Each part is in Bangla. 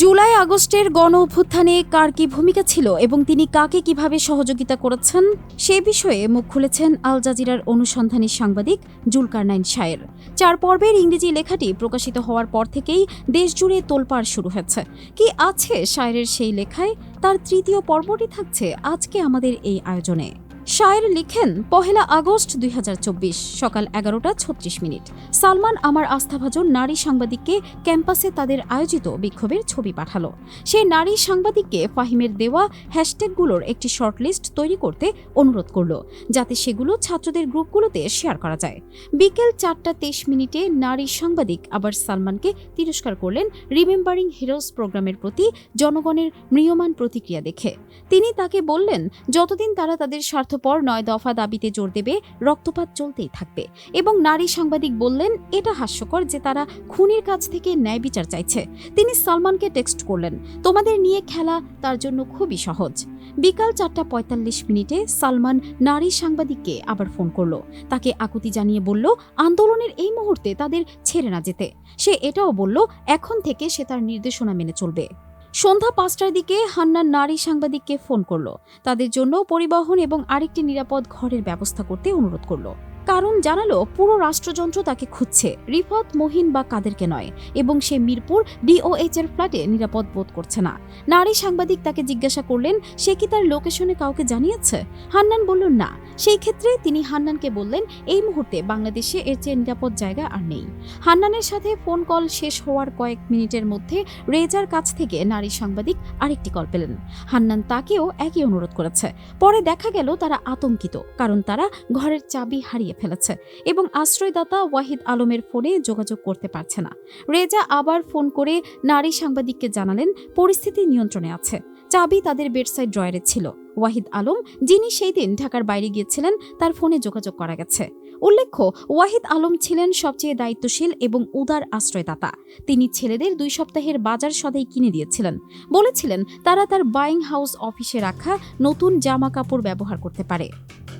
জুলাই আগস্টের গণ অভ্যুত্থানে কার কি ভূমিকা ছিল এবং তিনি কাকে কীভাবে সহযোগিতা করেছেন, সে বিষয়ে মুখ খুলেছেন আল জাজিরার অনুসন্ধানী সাংবাদিক জুলকারনাইন শায়ের। চার পর্বের ইংরেজি লেখাটি প্রকাশিত হওয়ার পর থেকেই দেশজুড়ে তোলপাড় শুরু হয়েছে। কি আছে শায়েরের সেই লেখায়? তার তৃতীয় পর্বটি থাকছে আজকে আমাদের এই আয়োজনে। শায়ের লিখেন পহেলা আগস্ট দুই হাজার চব্বিশ, সকাল এগারোটা ছত্রিশ মিনিট। সালমান আমার আস্থাভাজন নারী সাংবাদিককে ক্যাম্পাসে তাদের আয়োজিত বিক্ষোভের ছবি পাঠালো। সে নারী সাংবাদিককে ফাহিমের দেওয়া হ্যাশট্যাগুলোর একটি শর্টলিস্ট তৈরি করতে অনুরোধ করল, যাতে সেগুলো ছাত্রদের গ্রুপগুলোতে শেয়ার করা যায়। বিকেল চারটা তেইশ মিনিটে নারী সাংবাদিক আবার সালমানকে তিরস্কার করলেন রিমেম্বারিং হিরোজ প্রোগ্রামের প্রতি জনগণের ম্রিয়মান প্রতিক্রিয়া দেখে। তিনি তাকে বললেন, যতদিন তারা তাদের স্বার্থপর নয় দফা দাবিতে জোর দেবে, রক্তপাত চলতেই থাকবে। এবং নারী সাংবাদিক বললেন, এটা হাস্যকর যে তারা খুনির কাছ থেকে ন্যায় বিচার চাইছে। তিনি সালমানকে টেক্সট করলেন, তোমাদের নিয়ে খেলা তার জন্য খুবই সহজ। বিকাল চারটা পঁয়তাল্লিশ মিনিটে সালমান নারী সাংবাদিককে আবার ফোন করল। তাকে আকুতি জানিয়ে বলল, আন্দোলনের এই মুহূর্তে তাদের ছেড়ে না যেতে। সে এটাও বলল, এখন থেকে সে তার নির্দেশনা মেনে চলবে। সন্ধ্যা পাঁচটার দিকে হান্নার নারী সাংবাদিককে ফোন করল। তাদের জন্য পরিবহন এবং আরেকটি নিরাপদ ঘরের ব্যবস্থা করতে অনুরোধ করল। কারণ জানালো, পুরো রাষ্ট্রযন্ত্র তাকে খুঁজছে। রিফাত, মহিন বা কাদেরকে নয়, এবং সে মিরপুর ডিওএইচ এর ফ্ল্যাটে নিরাপদ বোধ করছে না। নারী সাংবাদিক তাকে জিজ্ঞাসা করলেন, সে কি তার লোকেশনে কাউকে জানিয়েছে? হান্নান বলল, না। সেই ক্ষেত্রে তিনি হান্নানকে বললেন, এই মুহূর্তে বাংলাদেশে এর চেয়ে নিরাপদ জায়গা আর নেই। হান্নানের সাথে ফোন কল শেষ হওয়ার কয়েক মিনিটের মধ্যে রেজার কাছ থেকে নারী সাংবাদিক আরেকটি কল পেলেন। হান্নান তাকেও একই অনুরোধ করেছে। পরে দেখা গেল, তারা আতঙ্কিত, কারণ তারা ঘরের চাবি হারিয়ে ফেলেছে এবং আশ্রয়দাতা ওয়াহিদ আলমের ফোনে যোগাযোগ করতে পারছে না। রেজা আবার ফোন করে নারী সাংবাদিককে জানালেন, পরিস্থিতি নিয়ন্ত্রণে আছে। চাবি তাদের বেডসাইড ড্রয়ারে ছিল। ওয়াহিদ আলম, যিনি সেই দিন ঢাকার বাইরে গিয়েছিলেন, তার ফোনে যোগাযোগ করা গেছে। উল্লেখ্য, ওয়াহিদ আলম ছিলেন সবচেয়ে দায়িত্বশীল এবং উদার আশ্রয়দাতা। তিনি ছেলেদের দুই সপ্তাহের বাজার সদাই কিনে দিয়েছিলেন। বলেছিলেন, তারা তার বাইং হাউস অফিসে রাখা নতুন জামা কাপড় ব্যবহার করতে পারে।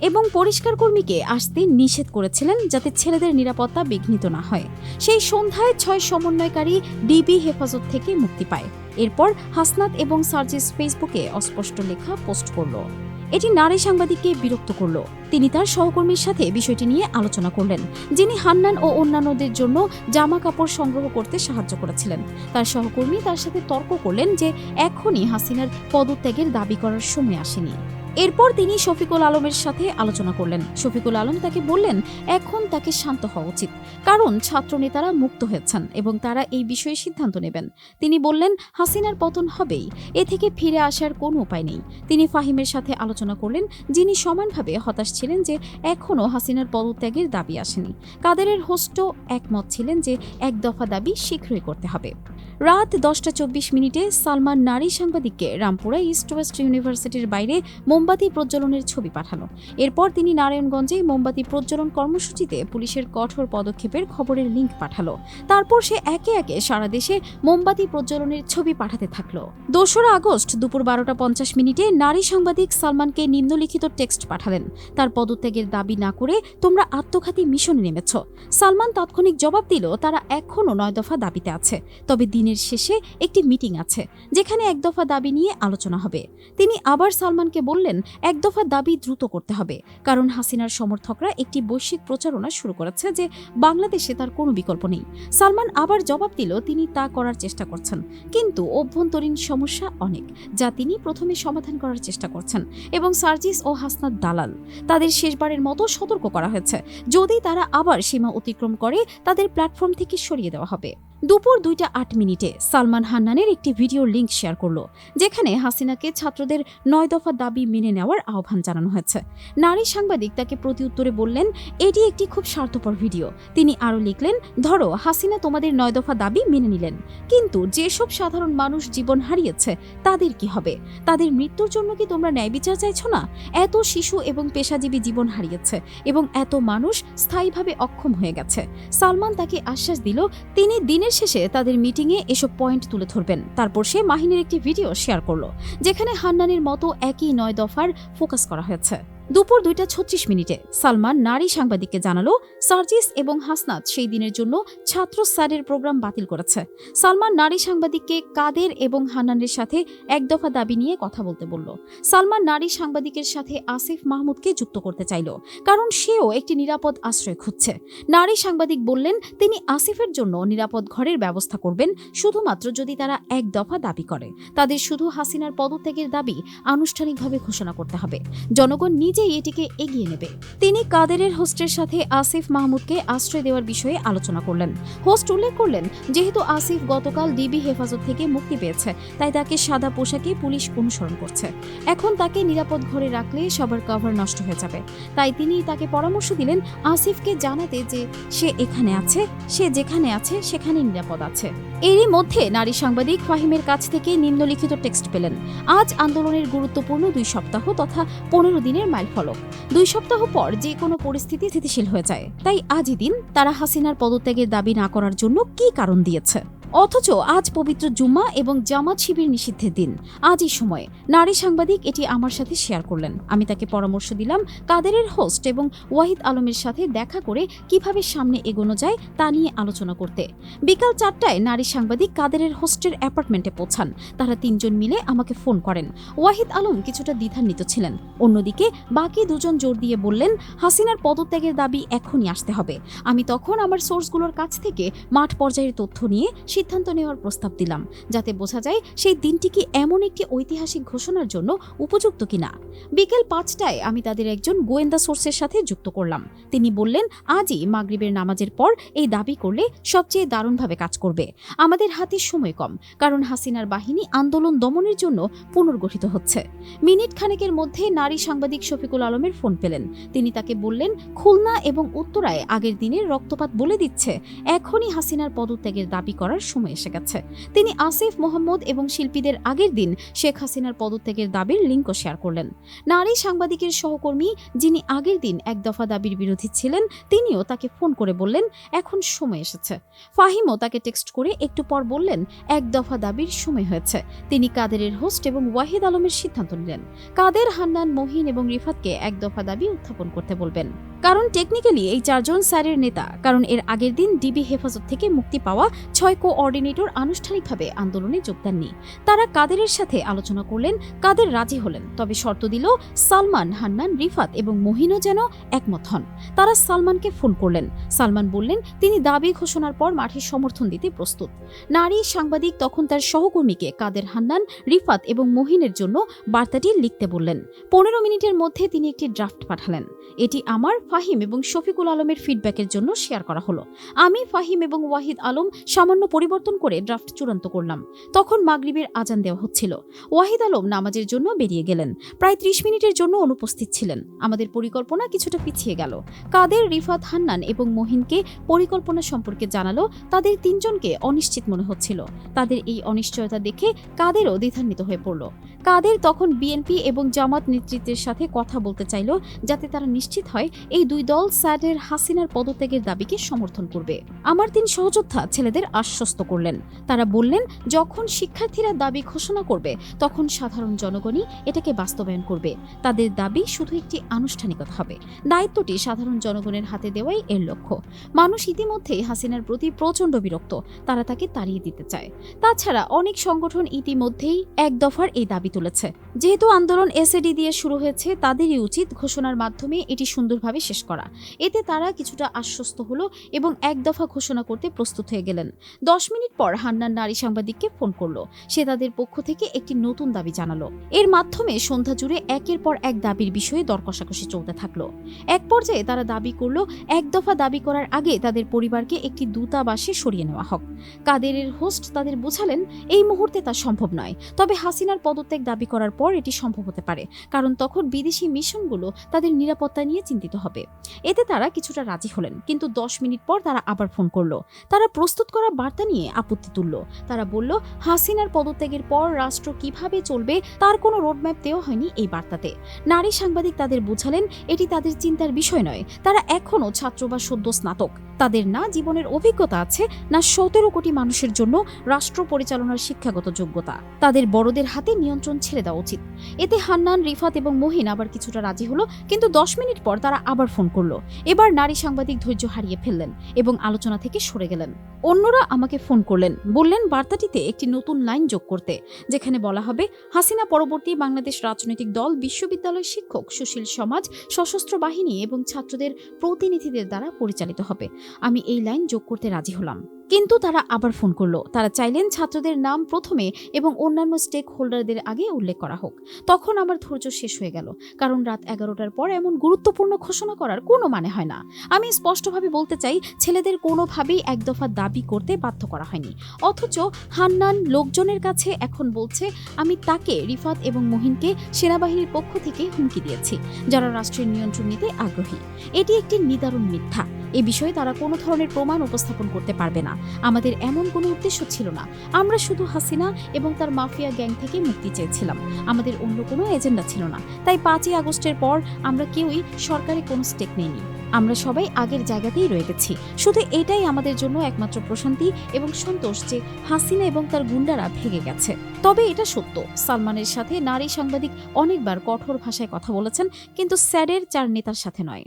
এবং পরিষ্কার কর্মীকে আসতে নিষেধ করেছিলেন যাতে ছেলেদের নিরাপত্তা বিঘ্নিত না হয়। সেই সন্ধ্যায় ছয় সমন্বয়কারী ডিবি হেফাজত থেকে মুক্তি পায়। এরপর হাসনাত এবং সার্জিস ফেসবুকে অস্পষ্ট লেখা পোস্ট করল। এটি নারী সাংবাদিককে বিরক্ত করল। তিনি তার সহকর্মীর সাথে বিষয়টি নিয়ে আলোচনা করলেন, যিনি হান্নান ও অন্যান্যদের জন্য জামা কাপড় সংগ্রহ করতে সাহায্য করেছিলেন। তার সহকর্মী তার সাথে তর্ক করলেন যে এখনই হাসিনার পদত্যাগের দাবি করার সময় আসেনি। এরপর তিনি শফিকুল আলমের সাথে আলোচনা করলেন। শফিকুল আলম তাকে বললেন, এখন তাকে শান্ত হওয়া উচিত। কারণ ছাত্র নেতারা মুক্ত হয়েছেন এবং তারা এই বিষয়ে সিদ্ধান্ত নেবেন। তিনি বললেন, হাসিনার পতন হবেই। এ থেকে ফিরে আসার কোনো উপায় নেই। তিনি ফাহিমের সাথে আলোচনা করলেন, যিনি সমানভাবে হতাশ ছিলেন যে এখনও হাসিনার পদত্যাগের দাবি আসেনি। কাদেরের হোস্টও একমত ছিলেন যে এক দফা দাবি শীঘ্রই করতে হবে। রাত দশটা চব্বিশ মিনিটে সালমান নারী সাংবাদিককে রামপুরা ইস্ট ওয়েস্ট ইউনিভার্সিটির বাইরে মোমবাতি প্রজ্বলনের ছবি পাঠানো এরপর তিনি নারায়ণগঞ্জে মোমবাতি প্রজ্বলন কর্মসূচিতে পুলিশের কঠোর পদক্ষেপের খবরের লিঙ্ক পাঠালো। তারপর সে একে একে সারা দেশে মোমবাতি প্রজ্বলনের ছবি পাঠাতে থাকল। দোসরা আগস্ট দুপুর বারোটা পঞ্চাশ মিনিটে নারী সাংবাদিক সালমানকে নিম্নলিখিত টেক্সট পাঠালেন। তার পদত্যাগের দাবি না করে তোমরা আত্মঘাতী মিশনে নেমেছ। সালমান তাৎক্ষণিক জবাব দিল, তারা এখনও নয় দফা দাবিতে আছে। তবে দিনের শেষে একটি মিটিং আছে, যেখানে এক দফা দাবি নিয়ে আলোচনা হবে। তিনি আবার সালমানকে বললেন, এক দফা দাবি দ্রুত করতে হবে। কারণ হাসিনার সমর্থকরা একটি বৈশ্বিক প্রচারণা শুরু করেছে যে বাংলাদেশে তার কোনো বিকল্প নেই। সালমান আবার জবাব দিল, তিনি তা করার চেষ্টা করছেন। কিন্তু অভ্যন্তরীণ সমস্যা অনেক, যা তিনি প্রথমে সমাধান করার চেষ্টা করছেন এবং সার্জিস ও হাসনাত দালাল। তাদের শেষবারের মতো সতর্ক করা হয়েছে। যদি তারা আবার সীমা অতিক্রম করে, তাদের প্ল্যাটফর্ম থেকে সরিয়ে দেওয়া হবে। দুপুর দুইটা আট মিনিটে সালমান হান্নানের একটি ভিডিও লিঙ্ক শেয়ার করল, যেখানে হাসিনাকে ছাত্রদের নয় দফা দাবি মেনে নেওয়ার আহ্বান জানানো হয়েছে। নারী সাংবাদিক তাকে প্রতিউত্তরে বললেন, এটি একটি খুব স্বার্থপর ভিডিও। তিনি আরও লিখলেন, ধরো, হাসিনা তোমাদের নয় দফা দাবি মেনে নিলেন। কিন্তু যেসব সাধারণ মানুষ জীবন হারিয়েছে, তাদের কি হবে? তাদের মৃত্যুর জন্য কি তোমরা ন্যায় বিচার চাইছ না? এত শিশু এবং পেশাজীবী জীবন হারিয়েছে এবং এত মানুষ স্থায়ীভাবে অক্ষম হয়ে গেছে। সালমান তাকে আশ্বাস দিল, তিনি দিনের শেষে তাদের মিটিংয়ে এসব পয়েন্ট তুলে ধরবেন। তারপর সে মাহিনের একটি ভিডিও শেয়ার করল, যেখানে হান্নানের মতো একই নয় দফার ফোকাস করা হয়েছে। দুপুর দুইটা ছত্রিশ মিনিটে। সালমান নারী সাংবাদিককে জানালো, সার্জিস এবং হাসনাত সেই দিনের জন্য ছাত্র স্যারের প্রোগ্রাম বাতিল করেছে। সালমান নারী সাংবাদিককে কাদের এবং হান্নানের সাথে এক দফা দাবি নিয়ে কথা বলতে বলল। সালমান নারী সাংবাদিকের সাথে আসিফ মাহমুদকে যুক্ত করতে চাইল, কারণ সেও একটি নিরাপদ আশ্রয় খুঁজছে। নারী সাংবাদিক বললেন, তিনি আসিফের জন্য নিরাপদ ঘরের ব্যবস্থা করবেন, শুধুমাত্র যদি তারা এক দফা দাবি করে। তাদের শুধু হাসিনার পদত্যাগের দাবি আনুষ্ঠানিকভাবে ঘোষণা করতে হবে। জনগণ নিজেই এটিকে এগিয়ে নেবে। তিনি কাদেরের হোস্টের সাথে আসিফ মাহমুদকে আশ্রয় দেওয়ার বিষয়ে আলোচনা করলেন। হোস্ট উল্লেখ করলেন, যেহেতু আসিফ গতকাল ডিবি হেফাজত থেকে মুক্তি পেয়েছে, তাই তাকে সাদা পোশাকে পুলিশ অনুসরণ করছে। এখন তাকে নিরাপদ ঘরে রাখলে সবার কভার নষ্ট হয়ে যাবে। তাই তিনি তাকে পরামর্শ দিলেন, আসিফকে জানাতে যে সে এখানে আছে, সে যেখানে আছে, সেখানে নিরাপদ আছে। এরই মধ্যে নারী সাংবাদিক ফাহিমের কাছ থেকে নিম্নলিখিত টেক্সট পেলেন, আজ আন্দোলনের গুরুত্বপূর্ণ দুই সপ্তাহ তথা পনেরো দিনের মাইলফলক দুই সপ্তাহ পর যে কোনো পরিস্থিতি স্থিতিশীল হয়ে যায়। তাই আজই দিন তারা হাসিনার পদত্যাগের দাবি না করার জন্য কি কারণ দিয়েছে? অথচ আজ পবিত্র জুম্মা এবং জামাত শিবির নিষিদ্ধের দিন। আজই সময়ে। নারী সাংবাদিক এটি আমার সাথে শেয়ার করলেন। আমি তাকে পরামর্শ দিলাম কাদেরের হোস্ট এবং ওয়াহিদ আলমের সাথে দেখা করে কীভাবে সামনে এগোনো যায় তা নিয়ে আলোচনা করতে। বিকাল চারটায় নারী সাংবাদিক কাদেরের হোস্টের অ্যাপার্টমেন্টে পৌঁছান। তারা তিনজন মিলে আমাকে ফোন করেন। ওয়াহিদ আলম কিছুটা দ্বিধান্বিত ছিলেন। অন্যদিকে বাকি দুজন জোর দিয়ে বললেন, হাসিনার পদত্যাগের দাবি এখনই আসতে হবে। আমি তখন আমার সোর্সগুলোর কাছ থেকে মাঠ পর্যায়ের তথ্য নিয়ে সিদ্ধান্ত নেওয়ার প্রস্তাব দিলাম, যাতে বোঝা যায় সেই দিনটি কি এমন একটি ঐতিহাসিক ঘোষণার জন্য উপযুক্ত কিনা। বিকেল পাঁচটায় আমি তাদের একজন গোয়েন্দা সোর্সের সাথে যুক্ত করলাম। তিনি বললেন, আজই মাগরিবের নামাজের পর এই দাবি করলে সবচেয়ে দারুণভাবে কাজ করবে। আমাদের হাতে সময় কম, কারণ হাসিনার বাহিনী আন্দোলন দমনের জন্য পুনর্গঠিত হচ্ছে। মিনিট খানেকের মধ্যে নারী সাংবাদিক শফিকুল আলমের ফোন পেলেন। তিনি তাকে বললেন, খুলনা এবং উত্তরায় আগের দিনের রক্তপাত বলে দিচ্ছে। এখনই হাসিনার পদত্যাগের দাবি করার সময় এসে গেছে। তিনি আসিফ মোহাম্মদ এবং শিল্পীদের আগের দিন শেখ হাসিনার পদত্যাগের দাবির লিঙ্কও শেয়ার করলেন। নারী সাংবাদিকের সহকর্মী যিনি আগের দিন এক দফা দাবির বিরোধী ছিলেন, তিনিও তাকে ফোন করে বললেন, এখন সময় এসেছে। ফাহিমও তাকে টেক্সট করে একটু পর বললেন, এক দফা দাবির সময় হয়েছে। তিনি কাদেরের হোস্ট এবং ওয়াহিদ আলমের সিদ্ধান্ত নিলেন। কাদের, হান্নান, মহিন এবং রিফাতকে এক দফা দাবি উত্থাপন করতে বলবেন। কারণ টেকনিক্যালি এই চারজন স্যারের নেতা, কারণ এর আগের দিন ডিবি হেফাজত থেকে মুক্তি পাওয়া ছয় কোঅর্ডিনেটর আনুষ্ঠানিকভাবে আন্দোলনে যোগ দেননি। তারা কাদেরের সাথে আলোচনা করলেন, কাদের রাজি হলেন, তবে শর্ত দিল সালমান, হান্নান, রিফাত এবং মহিনও যেন একমত হন। তারা সালমানকে ফোন করলেন। সালমান বললেন, তিনি দাবি ঘোষণার পর মাঠে সমর্থন দিতে প্রস্তুত। নারী সাংবাদিক তখন তার সহকর্মীকে কাদের হান্নান, রিফাত এবং মহিনের জন্য বার্তাটি লিখতে বললেন। পনেরো মিনিটের মধ্যে তিনি একটি ড্রাফট পাঠালেন। এটি আমার, ফাহিম এবং শফিকুল আলমের ফিডব্যাকের জন্য শেয়ার করা হলো। আমি, ফাহিম এবং ওয়াহিদ আলম সামান্য পরিবর্তন করে ড্রাফট চূড়ান্ত করলাম। তখন মাগরিবের আজান দেওয়া হচ্ছিল। ওয়াহিদ আলম নামাজের জন্য বেরিয়ে গেলেন। প্রায় ত্রিশ মিনিটের জন্য অনুপস্থিত ছিলেন। আমাদের পরিকল্পনা কিছুটা পিছিয়ে গেল। কাদের, রিফাত হান্নান এবং মহিনকে পরিকল্পনা সম্পর্কে জানালো, তাদের তিনজনকে অনিশ্চিত মনে হচ্ছিল। তাদের এই অনিশ্চয়তা দেখে কাদেরও দ্বিধান্বিত হয়ে পড়ল। কাদের তখন বিএনপি এবং জামাত নেতৃত্বের সাথে কথা বলতে চাইল যাতে তারা নিশ্চিত হয় এই দুই দল স্যাডের হাসিনার পদত্যাগের দাবিকে সমর্থন করবে। আমার তিন সহযোদ্ধা ছেলেদের আশ্বস্ত করলেন। তারা বললেন, যখন শিক্ষার্থীরা দাবি ঘোষণা করবে, তখন সাধারণ জনগণই এটাকে বাস্তবায়ন করবে। তাদের দাবি শুধু একটি আনুষ্ঠানিকতা হবে। দায়িত্বটি সাধারণ জনগণের হাতে দেওয়াই এর লক্ষ্য। মানুষ ইতিমধ্যেই হাসিনার প্রতি প্রচণ্ড বিরক্ত। তারা তাকে তাড়িয়ে দিতে চায়। তাছাড়া অনেক সংগঠন ইতিমধ্যেই এক দফার এই দাবি তুলেছে। যেহেতু আন্দোলন এসএডি দিয়ে শুরু হয়েছে, তাদেরই উচিত ঘোষণার মাধ্যমে এটি সুন্দরভাবে শেষ করা। এতে তারা কিছুটা আশ্বস্ত হলো এবং এক দফা ঘোষণা করতে প্রস্তুত হয়ে গেলেন। দশ মিনিট পর হান্নান নারী সাংবাদিককে ফোন করল। সে তাদের পক্ষ থেকে একটি নতুন দাবি জানালো। এর মাধ্যমে সন্ধ্যা জুড়ে একের পর এক দাবির বিষয়ে দর কষাকষি চলতে থাকল। এক পর্যায়ে তারা দাবি করল, এক দফা দাবি করার আগে তাদের পরিবারকে একটি দূতাবাসে সরিয়ে নেওয়া হোক। কাদেরের হোস্ট তাদের বোঝালেন, এই মুহূর্তে তা সম্ভব নয়। তবে হাসিনার পদত্যাগ দাবি করার পর এটি সম্ভব হতে পারে, কারণ তখন বিদেশি মিশনগুলো তাদের নিরাপত্তা নিয়ে চিন্তিত হবে। এতে তারা কিছুটা রাজি হলেন, কিন্তু দশ মিনিট পর তারা আবার ফোন করল। তারা প্রস্তুত করা বার্তা নিয়ে আপত্তি তুলল। তারা বলল, হাসিনার পদত্যাগের পর রাষ্ট্র কীভাবে চলবে তার কোনো রোডম্যাপ দেওয়া হয়নি এই বার্তাতে। নারী সাংবাদিক তাদের বোঝালেন, এটি তাদের চিন্তার বিষয় নয়। তারা এখনও ছাত্র বা সদ্য স্নাতক। তাদের না জীবনের অভিজ্ঞতা আছে, না সতেরো কোটি মানুষের জন্য রাষ্ট্র পরিচালনার শিক্ষাগত যোগ্যতা। তাদের বড়দের হাতে নিয়ন্ত্রণ ছেড়ে দেওয়া উচিত। এতে হান্নান, রিফাত এবং মহিন আবার কিছুটা রাজি হলো, কিন্তু দশ মিনিট পর তারা আবার ফোন করল। এবার নারী সাংবাদিক ধৈর্য হারিয়ে ফেললেন এবং আলোচনা থেকে সরে গেলেন। অন্যরা আমাকে ফোন করলেন, বললেন বার্তাটিতে একটি নতুন লাইন যোগ করতে, যেখানে বলা হবে, হাসিনা পরবর্তী বাংলাদেশ রাজনৈতিক দল বিশ্ববিদ্যালয় শিক্ষক সুশীল সমাজ, সশস্ত্র বাহিনী এবং ছাত্রদের প্রতিনিধিদের দ্বারা পরিচালিত হবে। আমি এই লাইন যোগ করতে রাজি হলাম। কিন্তু তারা আবার ফোন করল। তারা চাইলেন ছাত্রদের নাম প্রথমে এবং অন্যান্য স্টেক হোল্ডারদের আগে উল্লেখ করা হোক। তখন আমার ধৈর্য শেষ হয়ে গেল। কারণ রাত এগারোটার পর এমন গুরুত্বপূর্ণ ঘোষণা করার কোনো মানে হয় না। আমি স্পষ্টভাবে বলতে চাই, ছেলেদের কোনোভাবেই এক দফা দাবি করতে বাধ্য করা হয়নি। অথচ হান্নান লোকজনের কাছে এখন বলছে, আমি তাকে, রিফাত এবং মহিনকে সেনাবাহিনীর পক্ষ থেকে হুমকি দিয়েছি, যারা রাষ্ট্রের নিয়ন্ত্রণ নিতে আগ্রহী। এটি একটি নিদারুণ মিথ্যা। এ বিষয়ে তারা কোনো ধরনের প্রমাণ উপস্থাপন করতে পারবে না। আমাদের এমন কোনো উদ্দেশ্য ছিল না। আমরা শুধু হাসিনা এবং তার মাফিয়া গ্যাং থেকে মুক্তি চেয়েছিলাম। আমাদের অন্য কোনো এজেন্ডা ছিল না। তাই পাঁচই আগস্টের পর আমরা কেউই সরকারে কোনো স্টেক নেইনি। আমরা সবাই আগের জায়গাতেই রয়ে গেছি শুধু এটাই আমাদের জন্য একমাত্র প্রশান্তি এবং সন্তোষ যে হাসিনা এবং তার গুন্ডারা ভেঙে গেছে। তবে এটা সত্য। সালমানের সাথে নারী সাংবাদিক অনেকবার কঠোর ভাষায় কথা বলেছেন, কিন্তু স্যারের চার নেতার সাথে নয়।